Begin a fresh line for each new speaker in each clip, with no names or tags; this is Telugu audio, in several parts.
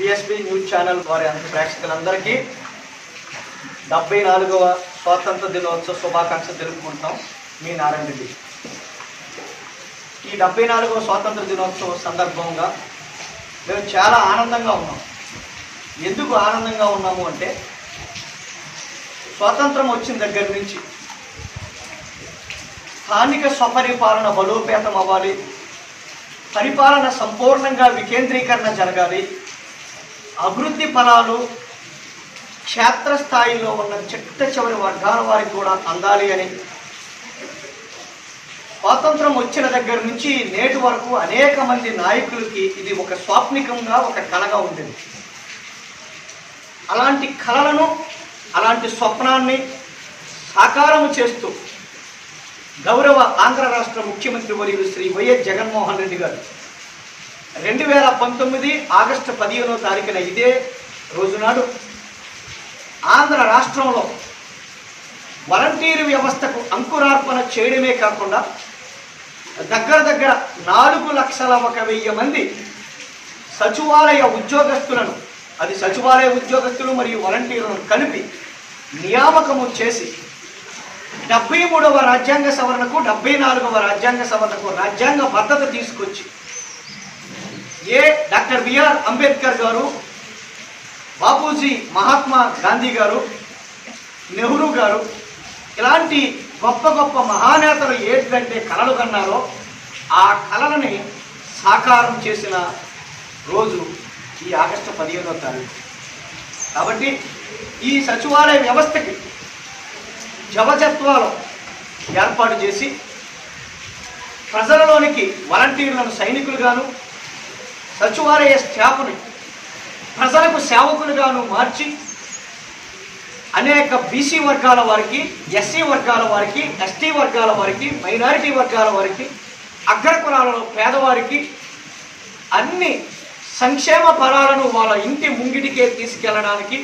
బిఎస్బి న్యూస్ ఛానల్ వారి అందరి ప్రేక్షకులందరికీ డెబ్బై నాలుగవ స్వాతంత్ర దినోత్సవ శుభాకాంక్షలు తెలుపుకుంటున్నాం. మీ నారాయణ రెడ్డి. ఈ డెబ్బై నాలుగవ స్వాతంత్ర దినోత్సవం సందర్భంగా మేము చాలా ఆనందంగా ఉన్నాం. ఎందుకు ఆనందంగా ఉన్నాము అంటే స్వాతంత్రం వచ్చిన దగ్గర నుంచి స్థానిక స్వపరిపాలన బలోపేతం అవ్వాలి పరిపాలన సంపూర్ణంగా వికేంద్రీకరణ జరగాలి అభివృద్ధి ఫలాలు క్షేత్రస్థాయిలో ఉన్న చిట్ట చివరి వర్గాల వారికి కూడా అందాలి అని. స్వాతంత్రం వచ్చిన దగ్గర నుంచి నేటి వరకు అనేక మంది నాయకులకి ఇది ఒక స్వాప్నికంగా ఒక కళగా ఉండేది. అలాంటి కళలను అలాంటి స్వప్నాన్ని సాకారము చేస్తూ గౌరవ ఆంధ్ర రాష్ట్ర ముఖ్యమంత్రి వర్యులు శ్రీ వైఎస్ జగన్మోహన్ రెడ్డి గారు రెండు వేల పంతొమ్మిది ఆగస్టు పదిహేనో తారీఖున ఇదే రోజునాడు ఆంధ్ర రాష్ట్రంలో వాలంటీర్ వ్యవస్థకు అంకురార్పణ చేయడమే కాకుండా దగ్గర దగ్గర నాలుగు లక్షల ఒక వెయ్యి మంది సచివాలయ ఉద్యోగస్తులను అది సచివాలయ ఉద్యోగస్తులు మరియు వాలంటీర్లను కలిపి నియామకము చేసి డెబ్బై మూడవ రాజ్యాంగ సవరణకు డెబ్బై నాలుగవ రాజ్యాంగ సవరణకు రాజ్యాంగ భద్రత తీసుకొచ్చి ఏ డాక్టర్ బిఆర్ అంబేద్కర్ గారు బాపూజీ మహాత్మా గాంధీ గారు నెహ్రూ గారు ఇలాంటి గొప్ప గొప్ప మహానేతలు ఏంటంటే కళలు కన్నారో ఆ కళలని సాకారం చేసిన రోజు ఈ ఆగస్టు పదిహేనో తారీఖు. కాబట్టి ఈ సచివాలయ వ్యవస్థకి జవజత్వాలు ఏర్పాటు చేసి ప్రజలలోనికి వాలంటీర్లను సైనికులుగాను సచివాలయ స్టాఫ్ని ప్రజలకు సేవకులుగాను మార్చి అనేక బీసీ వర్గాల వారికి ఎస్సీ వర్గాల వారికి ఎస్టీ వర్గాల వారికి మైనారిటీ వర్గాల వారికి అగ్రకులాలలో పేదవారికి అన్ని సంక్షేమ ఫలాలను వాళ్ళ ఇంటి ముంగిటికే తీసుకెళ్ళడానికి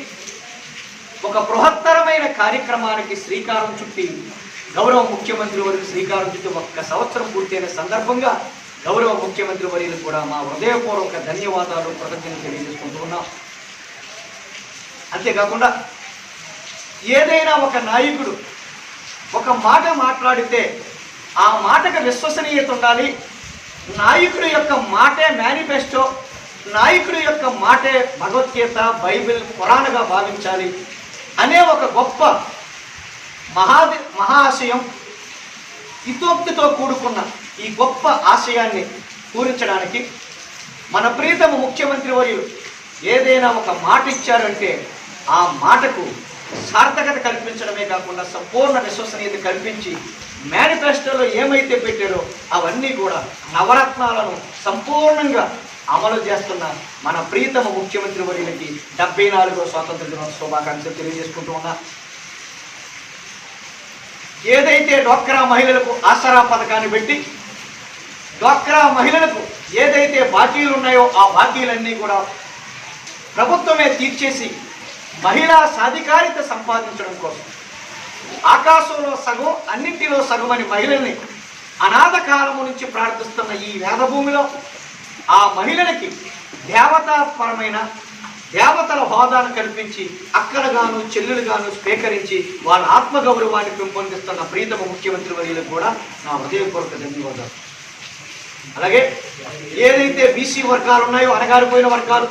ఒక బృహత్తరమైన కార్యక్రమానికి శ్రీకారం చుట్టి గౌరవ ముఖ్యమంత్రి వారికి శ్రీకారం చుట్టి ఒక్క సంవత్సరం పూర్తయిన సందర్భంగా గౌరవ ముఖ్యమంత్రి వర్యులు కూడా మా హృదయపూర్వక ధన్యవాదాలు కృతజ్ఞతలు తెలియజేసుకుంటూ ఉన్నాం. అంతేకాకుండా ఏదైనా ఒక నాయకుడు ఒక మాట మాట్లాడితే ఆ మాటకు విశ్వసనీయత ఉండాలి. నాయకుడి యొక్క మాటే మేనిఫెస్టో నాయకుడి యొక్క మాటే భగవద్గీత బైబిల్ పురాణగా భావించాలి అనే ఒక గొప్ప మహాది మహాశయం ఇతోక్తితో కూడుకున్న ఈ గొప్ప ఆశయాన్ని పూరించడానికి మన ప్రీతమ ముఖ్యమంత్రి వర్యులు ఏదైనా ఒక మాట ఇచ్చారంటే ఆ మాటకు సార్థకత కల్పించడమే కాకుండా సంపూర్ణ విశ్వసనీయత కల్పించి మేనిఫెస్టోలో ఏమైతే పెట్టారో అవన్నీ కూడా నవరత్నాలను సంపూర్ణంగా అమలు చేస్తున్న మన ప్రీతమ ముఖ్యమంత్రి వర్యులకి డెబ్బై నాలుగో స్వాతంత్ర దినోత్సవ శుభాకాంక్షలు తెలియజేసుకుంటూ ఉన్నా. ఏదైతే డోక్రా మహిళలకు ఆసరా పథకాన్ని పెట్టి డ్వాక్రా మహిళలకు ఏదైతే బాకీలు ఉన్నాయో ఆ బాకీలన్నీ కూడా ప్రభుత్వమే తీర్చేసి మహిళా సాధికారిత సంపాదించడం కోసం ఆకాశంలో సగం అన్నింటిలో సగం అని మహిళల్ని అనాథ కాలము నుంచి ప్రార్థిస్తున్న ఈ వేదభూమిలో ఆ మహిళలకి దేవతాపరమైన దేవతల హోదాను కల్పించి అక్కలుగాను చెల్లెలుగాను స్వీకరించి వాళ్ళ ఆత్మగౌరవాన్ని పెంపొందిస్తున్న ప్రీతమ ముఖ్యమంత్రి వర్యులకు కూడా నా హృదయపూర్వక ధన్యవాదాలు. అలాగే ఏదైతే బీసీ వర్గాలు ఉన్నాయో అనగారిపోయిన వర్గాలు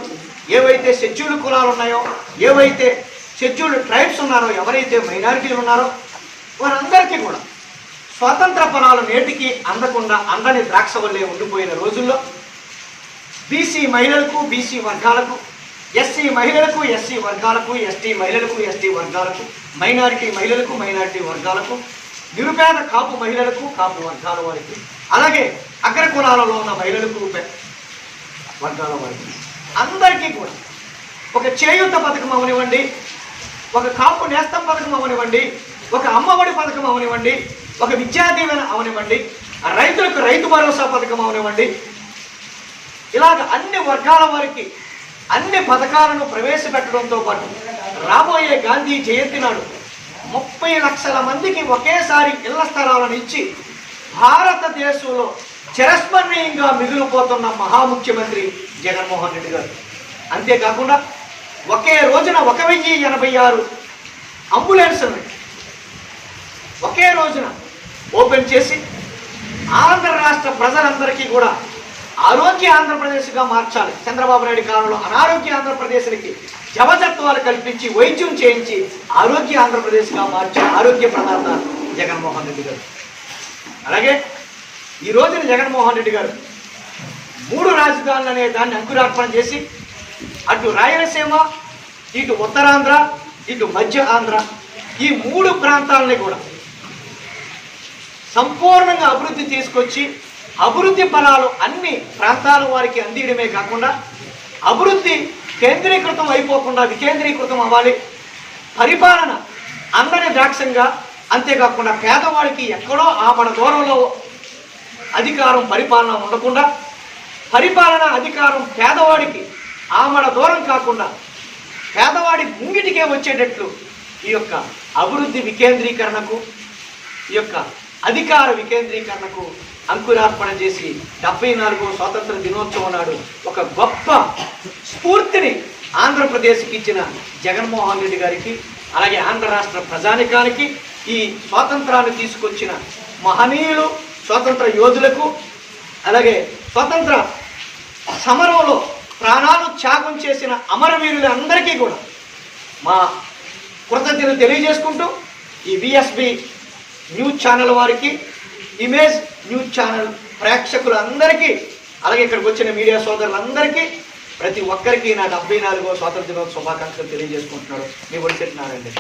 ఏవైతే షెడ్యూల్డ్ కులాలు ఉన్నాయో ఏవైతే షెడ్యూల్డ్ ట్రైబ్స్ ఉన్నారో ఎవరైతే మైనారిటీలు ఉన్నారో వారందరికీ కూడా స్వాతంత్ర ఫలాలు నేటికి అందకుండా అందని ద్రాక్ష వల్లే ఉండిపోయిన రోజుల్లో బీసీ మహిళలకు బీసీ వర్గాలకు ఎస్సీ మహిళలకు ఎస్సీ వర్గాలకు ఎస్టీ మహిళలకు ఎస్టీ వర్గాలకు మైనారిటీ మహిళలకు మైనారిటీ వర్గాలకు నిరుపేద కాపు మహిళలకు కాపు వర్గాల వారికి అలాగే అగ్ర కులాలలో ఉన్న మహిళలకు వర్గాల వారికి. అందరికీ కూడా. ఒక చేయూత పథకం అవనివ్వండి ఒక కాపు నేస్తం పథకం అవనివ్వండి ఒక అమ్మఒడి పథకం అవనివ్వండి ఒక విద్యా దీవెన అవనివ్వండి రైతులకు రైతు భరోసా పథకం అవనివ్వండి. ఇలాగ అన్ని వర్గాల వారికి అన్ని పథకాలను ప్రవేశపెట్టడంతో పాటు రాబోయే గాంధీ జయంతి నాడు ముప్పై లక్షల మందికి ఒకేసారి ఇళ్ళ స్థలాలను ఇచ్చి భారతదేశంలో చిరస్మరణీయంగా మిగిలిపోతున్న మహాముఖ్యమంత్రి జగన్మోహన్ రెడ్డి గారు. అంతేకాకుండా ఒకే రోజున ఒక వెయ్యి ఎనభై ఆరు అంబులెన్స్ను ఒకే రోజున ఓపెన్ చేసి ఆంధ్ర రాష్ట్ర ప్రజలందరికీ కూడా ఆరోగ్య ఆంధ్రప్రదేశ్గా మార్చాలి. చంద్రబాబు నాయుడు కాలంలో అనారోగ్య ఆంధ్రప్రదేశ్కి జవజత్వాలు కల్పించి వైద్యం చేయించి ఆరోగ్య ఆంధ్రప్రదేశ్గా మార్చి ఆరోగ్య ప్రదాత జగన్మోహన్ రెడ్డి గారు. అలాగే ఈ రోజున జగన్మోహన్ రెడ్డి గారు మూడు రాజధానులు అనే దాన్ని అంకురార్పణ చేసి అటు రాయలసీమ ఇటు ఉత్తరాంధ్ర ఇటు మధ్య ఆంధ్ర ఈ మూడు ప్రాంతాలని కూడా సంపూర్ణంగా అభివృద్ధి తీసుకొచ్చి అభివృద్ధి ఫలాలు అన్ని ప్రాంతాల వారికి అందియడమే కాకుండా అభివృద్ధి కేంద్రీకృతం అయిపోకుండా వికేంద్రీకృతం అవ్వాలి. పరిపాలన అందరి ద్రాక్షంగా అంతేకాకుండా పేదవాడికి ఎక్కడో ఆ మన దూరంలో అధికారం పరిపాలన ఉండకుండా పరిపాలన అధికారం పేదవాడికి ఆమడ దూరం కాకుండా పేదవాడి ముంగిటికే వచ్చేటట్లు ఈ యొక్క అభివృద్ధి వికేంద్రీకరణకు ఈ యొక్క అధికార వికేంద్రీకరణకు అంకురార్పణ చేసి డెబ్బై నాలుగో స్వాతంత్ర దినోత్సవం నాడు ఒక గొప్ప స్ఫూర్తిని ఆంధ్రప్రదేశ్కి ఇచ్చిన జగన్మోహన్ రెడ్డి గారికి అలాగే ఆంధ్ర రాష్ట్ర ప్రజానికానికి ఈ స్వాతంత్రాన్ని తీసుకొచ్చిన మహనీయులు స్వాతంత్ర యోధులకు అలాగే స్వతంత్ర సమరంలో ప్రాణాలు త్యాగం చేసిన అమరవీరులందరికీ కూడా మా కృతజ్ఞతలు తెలియజేసుకుంటూ ఈ విఎస్బి న్యూస్ ఛానల్ వారికి ఇమేజ్ న్యూస్ ఛానల్ ప్రేక్షకులందరికీ అలాగే ఇక్కడికి వచ్చిన మీడియా సోదరులందరికీ ప్రతి ఒక్కరికి నా డెబ్బై నాలుగో స్వాతంత్ర దినోత్సవ శుభాకాంక్షలు తెలియజేసుకుంటున్నాడు మీ ఒడిచెట్టినారండి